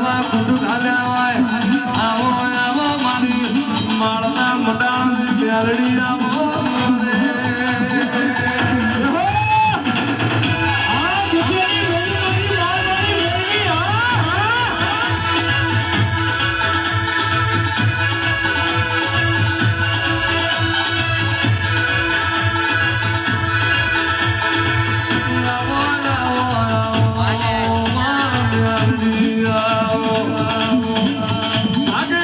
આવા કુટુંબ આવો આવો મારી માળના મડાણ મેલડી રામ